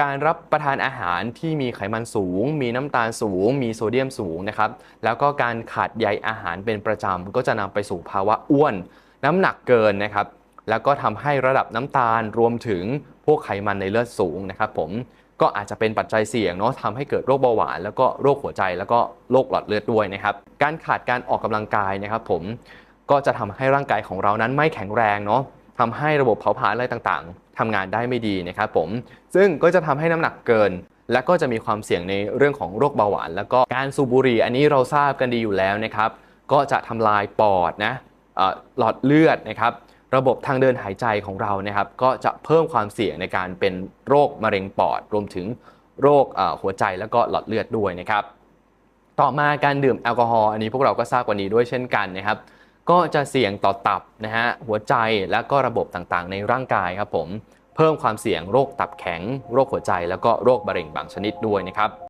การรับประทานอาหารที่มีไขมันสูง มีน้ำตาลสูง มีโซเดียมสูงนะครับ แล้วก็การขาดใยอาหารเป็นประจำก็จะนำไปสู่ภาวะอ้วน น้ำหนักเกินนะครับ แล้วก็ทำให้ระดับน้ำตาลรวมถึงพวกไขมันในเลือดสูงนะครับ ผมก็อาจจะเป็นปัจจัยเสี่ยงเนาะทำให้เกิดโรคเบาหวาน แล้วก็โรคหัวใจแล้วก็โรคหลอดเลือดด้วยนะครับ การขาดการออกกำลังกายนะครับ ผมก็จะทำให้ร่างกายของเรานั้นไม่แข็งแรงเนาะ ทำให้ระบบเผาผลาญอะไรต่างๆทำงานได้ไม่ดีนะครับผม ซึ่งก็จะทำให้น้ำหนักเกิน และก็จะมีความเสี่ยงในเรื่องของโรคเบาหวาน แล้วก็การสูบบุหรี่อันนี้เราทราบกันดีอยู่แล้วนะครับ ก็จะทำลายปอดนะหลอดเลือดนะครับ ระบบทางเดินหายใจของเรานะครับ ก็จะเพิ่มความเสี่ยงในการเป็นโรคมะเร็งปอด รวมถึงโรคหัวใจแล้วก็หลอดเลือดด้วยนะครับ ต่อมาการดื่มแอลกอฮอล์อันนี้พวกเราก็ทราบกว่านี้ด้วยเช่นกันนะครับ ก็จะเสี่ยงต่อตับนะฮะหัวใจและก็ระบบต่างๆ ในร่างกายครับผม เพิ่มความเสี่ยงโรคตับแข็ง โรคหัวใจ แล้วก็โรคมะเร็งบางชนิดด้วยนะครับ